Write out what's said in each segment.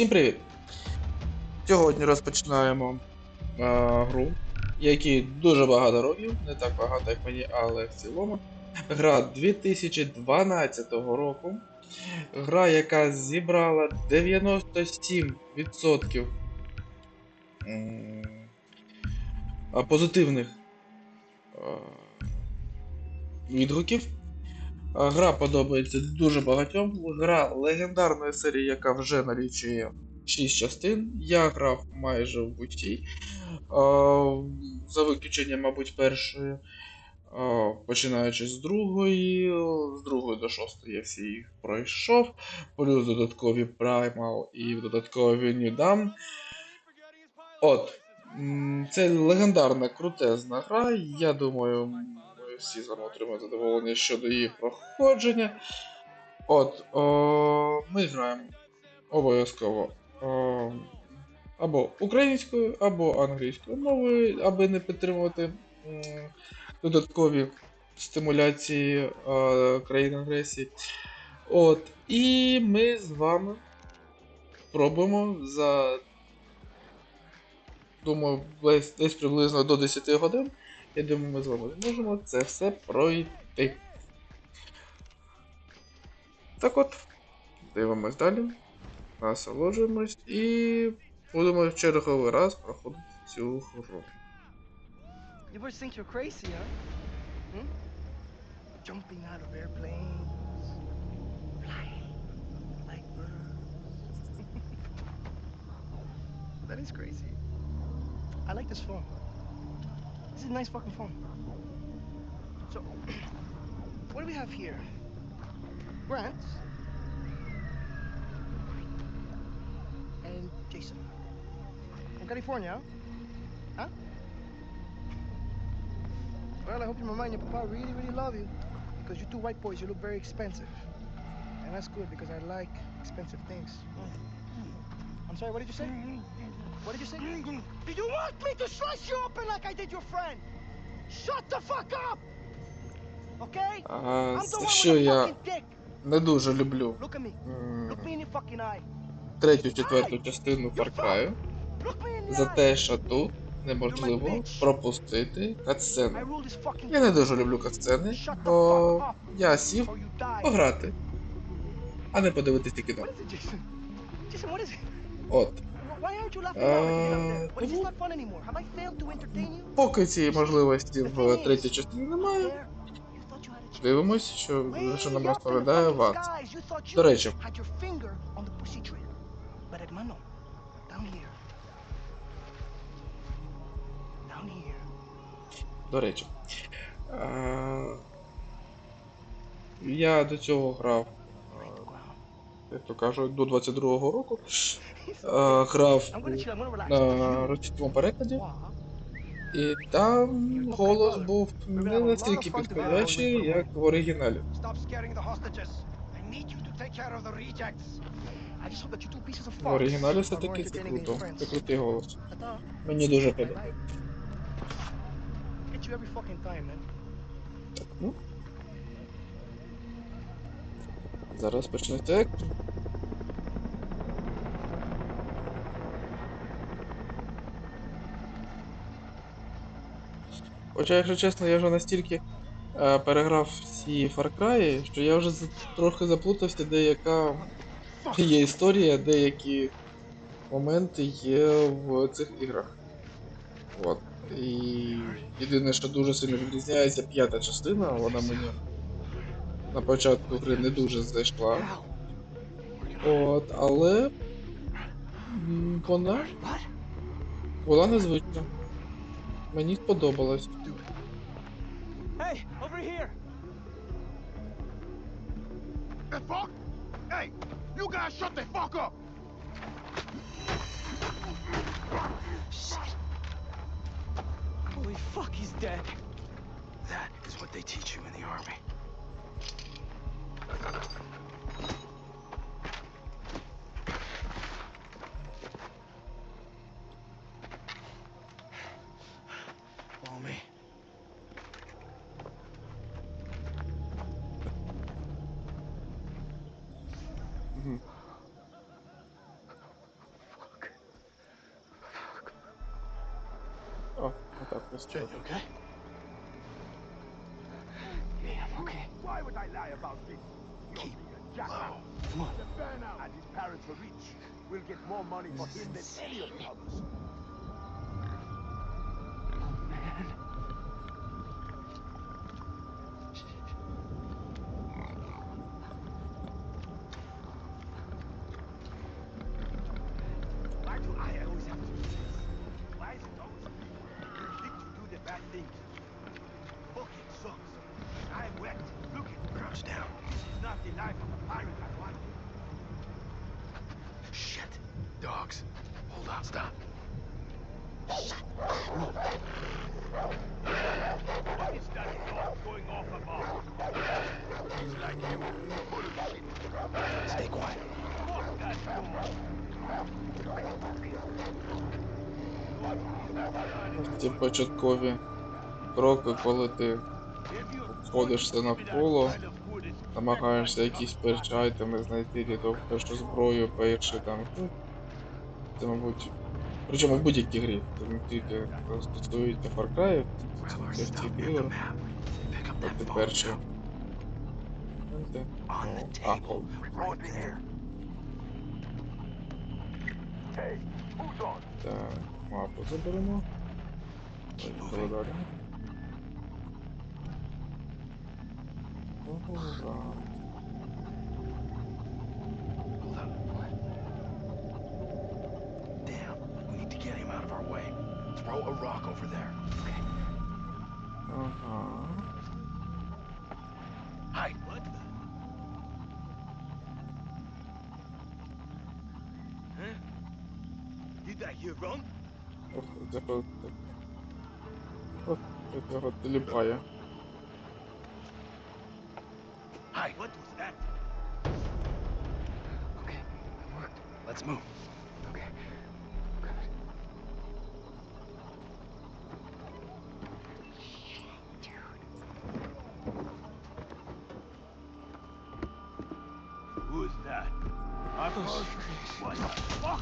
Всім привіт! Сьогодні розпочинаємо е, гру, якій дуже багато років, не так багато, як мені, але в цілому. Гра 2012 року. Гра, яка зібрала 97% м, а, позитивних е, відгуків. Гра подобається дуже багатьом. Гра легендарної серії, яка вже налічує 6 частин. Я грав майже в. А, За виключенням, мабуть, першої. Починаючи з другої, з другої до шостої я всі їх пройшов. Плюс додаткові Primal і додаткові New Dawn. От. Це легендарна крутезна гра. Я думаю, всі з вами отримаємо задоволення щодо її проходження. От, о, ми граємо обов'язково о, або українською, або англійською мовою, аби не підтримувати додаткові стимуляції е, країн агресії. От, і ми з вами пробуємо за думаю, десь приблизно до 10 годин. Я думаю, ми з вами зможемо це все пройти. Так от, дивимось далі, насолоджуємось і будемо в черговий раз проходити цю гру. You boys think you're crazy, huh? Hmm? Jumping out of airplanes, flying like birds. that is crazy. I like this phone. This is a nice fucking phone. So, what do we have here? Grant and Jason from California, huh? Well, I hope your mama and your papa really, really love you. Because you two white boys, you look very expensive. And that's good because I like expensive things. Mm. I'm sorry, what did you say? Mm-hmm. What did you say? Do you want me to slice you open like I did your friend? Shut the fuck up! Okay? А, I'm the за one with що the я не дуже люблю Look at me. м, Look me in the fucking eye. третю, четверту частину Far за те, що тут неможливо пропустити fucking Я не дуже люблю катсцени, бо я сів пограти, а не подивитися кіно. От. Uh? Поки цієї можливості в третій частині немає, дивимось, що, що нам розповідає you До речі, до речі. Я до цього грав. Як то кажуть, до 22-го року. А, грав на російському перекладі, і там голос був не настільки підходящий, як в оригіналі. В оригіналі are more все-таки це круто. Це крутий голос. Мені дуже подобається. Так, ну. Зараз почнеться екшн. Хоча, якщо чесно, я вже настільки е, переграв всі Far Cry, що я вже за- трохи заплутався, де яка є історія, деякі моменти є в цих іграх. От. І єдине, що дуже сильно відрізняється п'ята частина, вона мені на початку гри не дуже зайшла. От, але вона What? була незвична. Мені сподобалось. Hey, over here. The fuck? Hey, you guys shut the fuck up! Shit. Holy fuck, he's dead. That is what they teach you in the army. Fuck. Oh, I thought this was about this? Keep low. Come on. The burnout and his parents are rich. We'll get more money for him than any of the others. Stay quiet. Ці початкові кроки, коли ти обходишся навколо, намагаєшся якісь перші айтеми знайти того, першу зброю, перші там. ну, Це, мабуть. Причому в будь-якій грі. Це тільки стосується Far Cry, це grab the ігор. map. Pick up От that ти phone. перші. Знаєте, On ну, the а, table, right there. Hey, who's on? Так, мапу заберемо. Keep Поїхали moving. далі. Ура. Hold up. Damn, we need to get him out of our way. Throw a rock over there. Ага. Hide. Did I hear wrong? Ох, це що таке? От це його теліпає. Hide. What was that? Okay, it worked. Let's move. Okay. Good. Who's that? Arthur? What the fuck?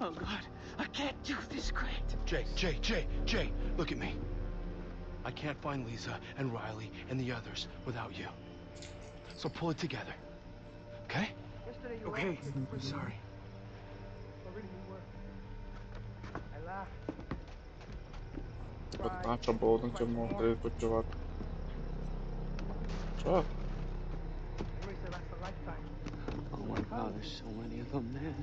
Oh, God. I can't do this, Grant. Jay, Jay, Jay, Jay, look at me. I can't find Lisa and Riley and the others without you. So pull it together. Okay? okay. I'm sorry. Odtacza, bo jeden cię może wypoczywać. Oh my god, there's so many of them, man.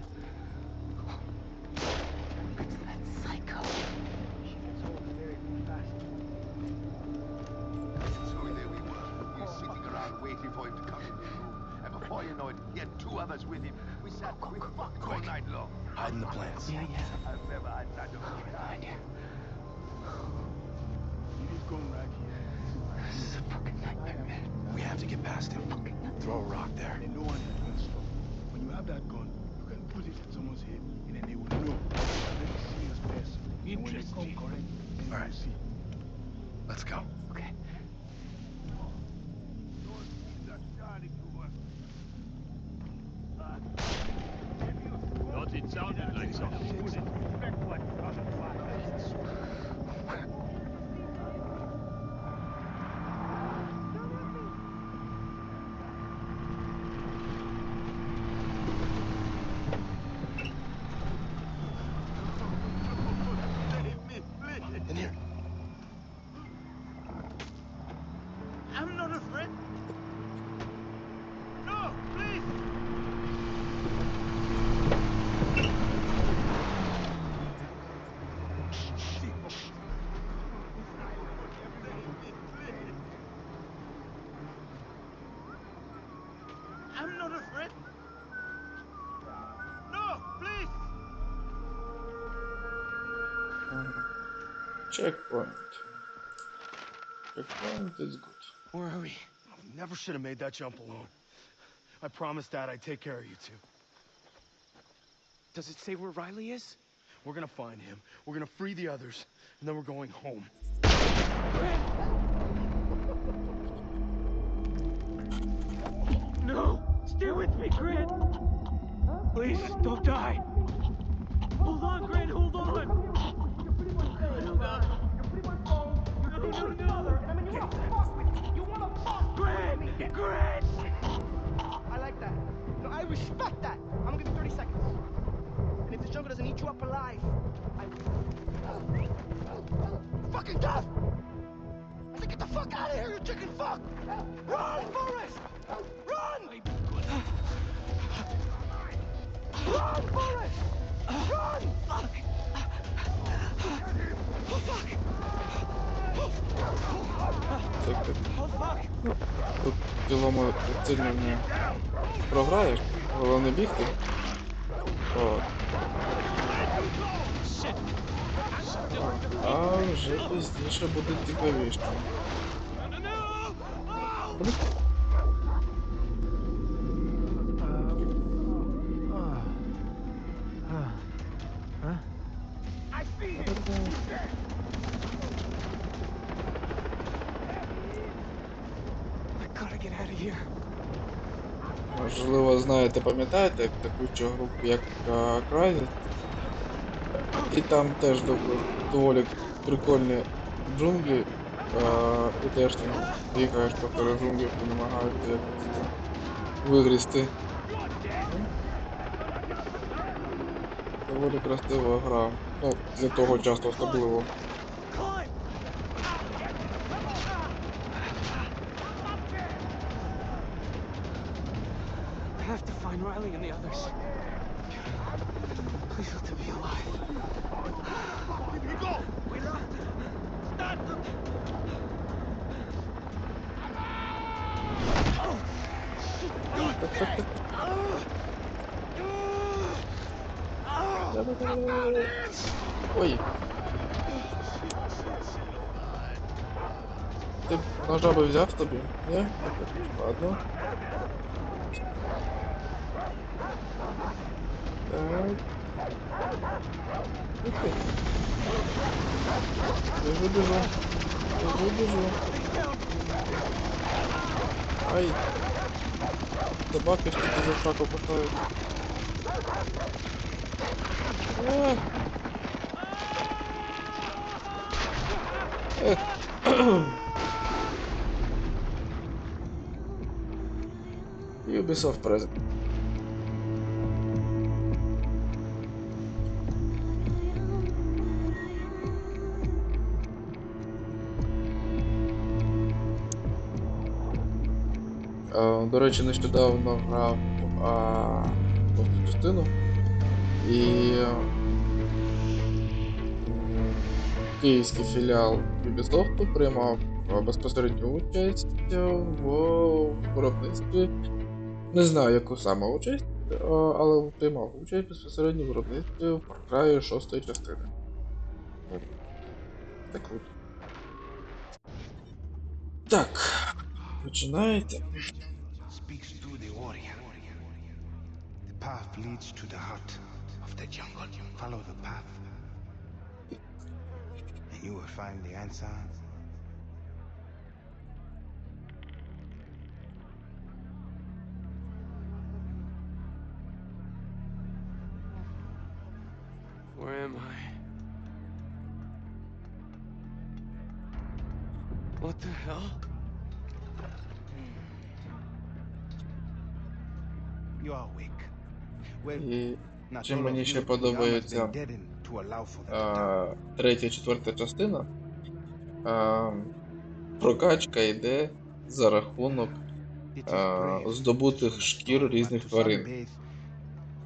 You know it, he had two others with him. We sat, we fucked all Quick. night long. Hide in the plants. Yeah, yeah. I've never had such a good you. You need gun right here. This is a fucking nightmare, man. We have to get past him. Fucking nightmare. Throw a rock there. And no one is going to stop. When you have that gun, you can put it in someone's head, and then they will know you are a very serious person. And when they come correct, then All right. you will see. Let's go. Okay. Thought it sounded like something. Respect what other In here. I'm not afraid. No, please. I'm not afraid. No, please. Checkpoint. Checkpoint is good. Where are we? I Never should have made that jump alone. I promised Dad I'd take care of you two. Does it say where Riley is? We're gonna find him. We're gonna free the others, and then we're going home. No! Stay with me, Grant! Please, don't die. Hold on, Grant, hold on. No, no, no. Grant! Grant! I like that. No, I respect that. I'm gonna give you 30 seconds. And if this jungle doesn't eat you up alive, I will. Fucking death! I said, get the fuck out of here, you chicken fuck! Run, Forrest! Run! Run, Forrest! Run! Fuck! Oh, fuck! Тут цілому сильно не програєш, головне бігти. От. А вже пізніше буде цікавіше. Можливо, знаєте, пам'ятаєте таку групу, як Crysis? І там теж доволі, прикольні джунглі. І теж там бігаєш по джунглів і там вигрізти. Доволі красива гра. Ну, для того часу особливо. Ой. Б ножа би взяв тобі? Ні? Ладно. Так. Біжу, біжу. Біжу, біжу. Ай. Собаки ж таки за шаку поставить. Ubisoft Present. Е, До речі, нещодавно грав а, частину. М, київський філіал Ubisoft приймав безпосередню участь в виробництві. Не знаю, яку саме участь, але приймав участь безпосередньо в виробництві Far Cry 6 частини. Так круто. Так, починається. Speaks to the warrior. The path leads to the heart of the jungle. Follow the path, and you will find the answer. Where am I? What the hell? You are awake. Well, І not чим мені ще подобається третя, четверта частина. А, прокачка йде за рахунок а, здобутих шкір різних тварин.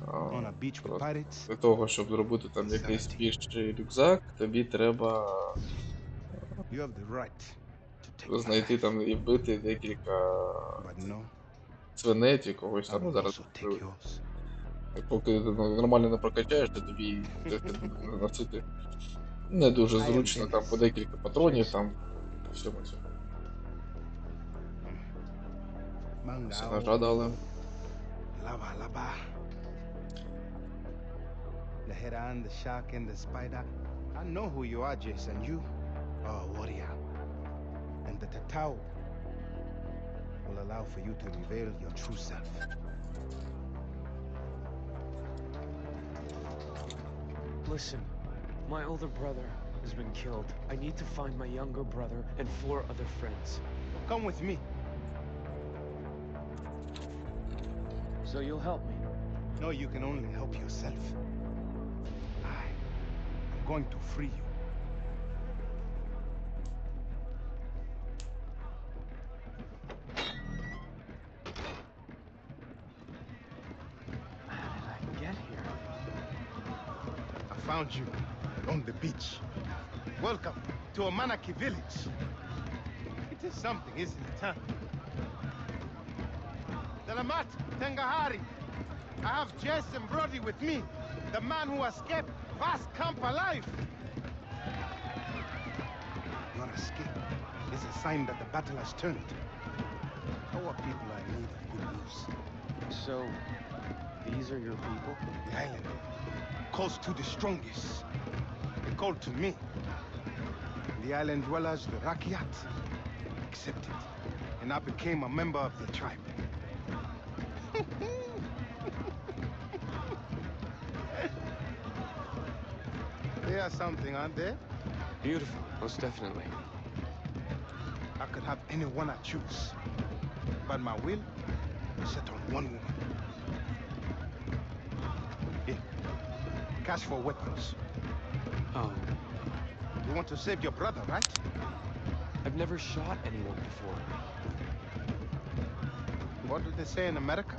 А. Для того, щоб зробити там якийсь більший рюкзак, тобі треба знайти там і вбити декілька but no, свиней чи когось там. Зараз. Поки ну, нормально не прокачаєш, то тобі носити не дуже зручно, там по декілька патронів, там по всьому цьому. Все Mangao, ножа lava lava. The heron, the shark, and the spider. I know who you are, Jason. You are a warrior. And the Tatao will allow for you to reveal your true self. Listen, my older brother has been killed. I need to find my younger brother and four other friends. Come with me. So you'll help me? No, you can only help yourself. I am going to free you. Found you on the beach. Welcome to Amanaki village. It is something, isn't it, huh? Salamat Tengahari. I have Jess and Brody with me. The man who escaped Vast Camp alive. Your escape is a sign that the battle has turned. Our people are in need of good news. So, these are your people? The island calls to the strongest. They called to me. The island dwellers, the Rakiat, accepted. And I became a member of the tribe. they are something, aren't they? Beautiful, most definitely. I could have anyone I choose. But my will is set on one woman. Cash for weapons. Oh, You want to save your brother, right? I've never shot anyone before. What do they say in America?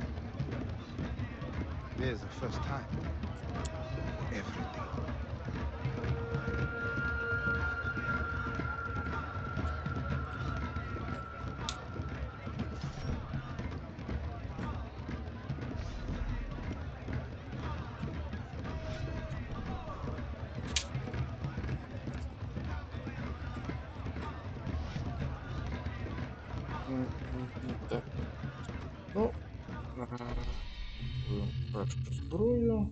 There's the first time for everything. Першу зброю.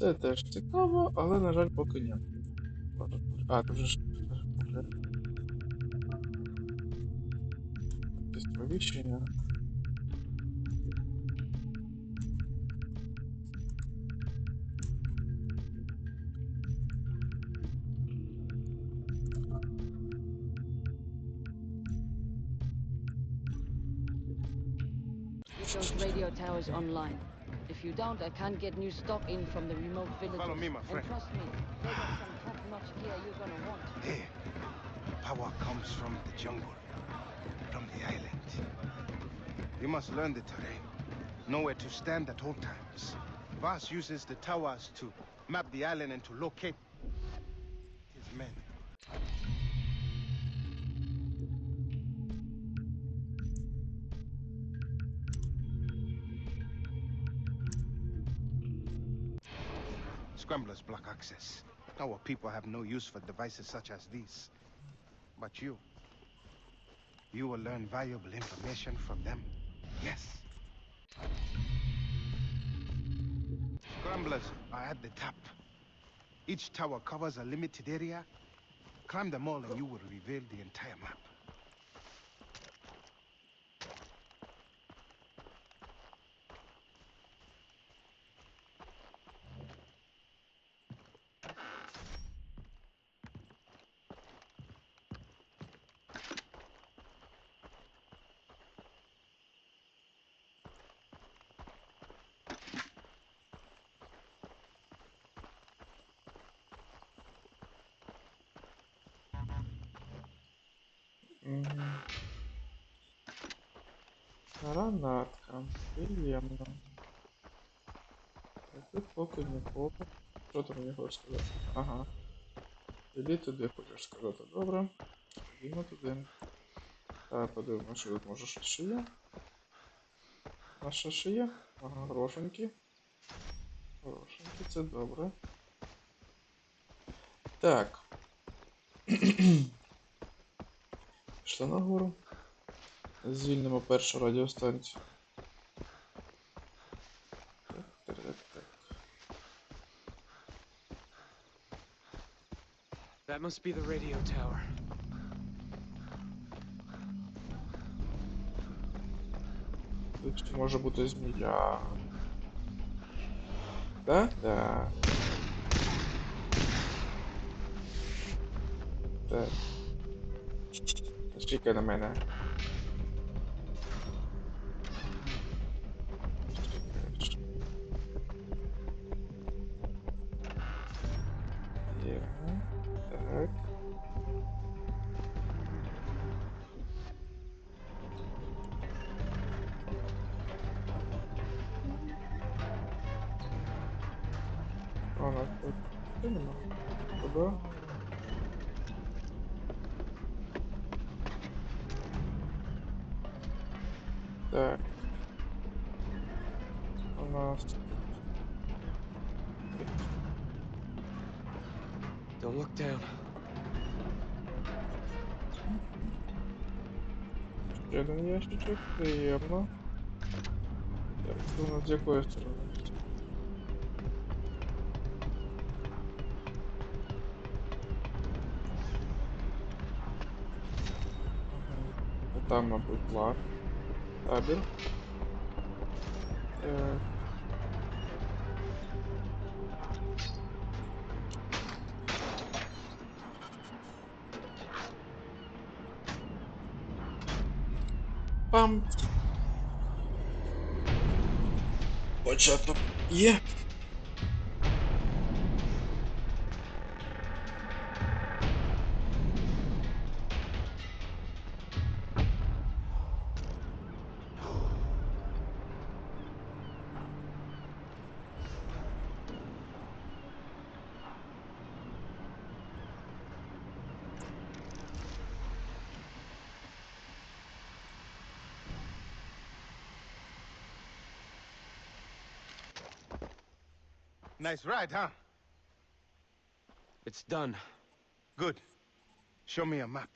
Це теж цікаво, але, на жаль, поки ні. А, ти вже. Якесь сповіщення. Those radio towers online. If you don't, I can't get new stock in from the remote villages. Follow me, my friend. And trust me, they got some gear you're gonna want. Here, power comes from the jungle, from the island. You must learn the terrain, know where to stand at all times. Voss uses the towers to map the island and to locate Scramblers block access. Our people have no use for devices such as these. But you, you will learn valuable information from them. Yes. Scramblers are at the top. Each tower covers a limited area. Climb them all and you will reveal the entire map. Гранатка. Приємно. Тут поки нікого. Що ти мені хочеш сказати? Ага. Іди туди хочеш сказати. Добре. Ходімо туди. Так, подивимося, що тут може щось є. А що є? Ага, грошеньки. Грошеньки, це добре. Так. Пішли нагору. Звільнимо першу радіостанцію. That must be the radio tower. Тут може бути змія. Да? Да. Так. Чекай на мене. А, у нас тут що нема? Куди? Так. У нас Don't look down. ще один ящичок, приємно. Так, це у нас з якої Там, мабуть, лак. Табір. Так. Пам. Початок є. Nice ride, huh? It's done. Good. Show me a map.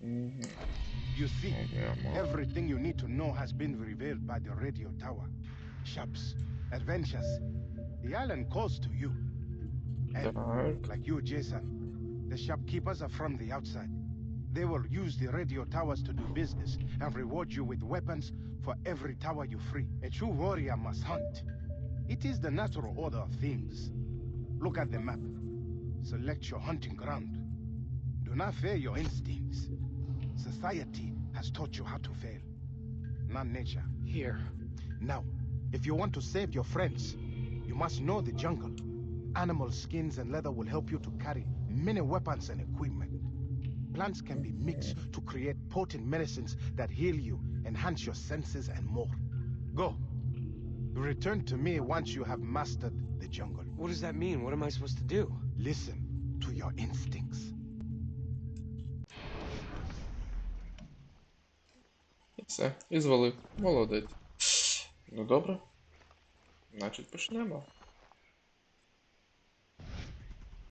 You see, everything you need to know has been revealed by the radio tower. Shops, adventures. The island calls to you. And, like you, Jason, the shopkeepers are from the outside. They will use the radio towers to do business, and reward you with weapons for every tower you free. A true warrior must hunt. It is the natural order of things. Look at the map. Select your hunting ground. Do not fear your instincts. Society has taught you how to fail, not nature. Here. Now, if you want to save your friends, you must know the jungle. Animal skins and leather will help you to carry many weapons and equipment. Plants can be mixed to create potent medicines that heal you, enhance your senses, and more. Go. Return to me once you have mastered the jungle. What does that mean? What am I supposed to do? Listen to your instincts. І все. І звалив. Молодець. Ну добре. Значить почнемо.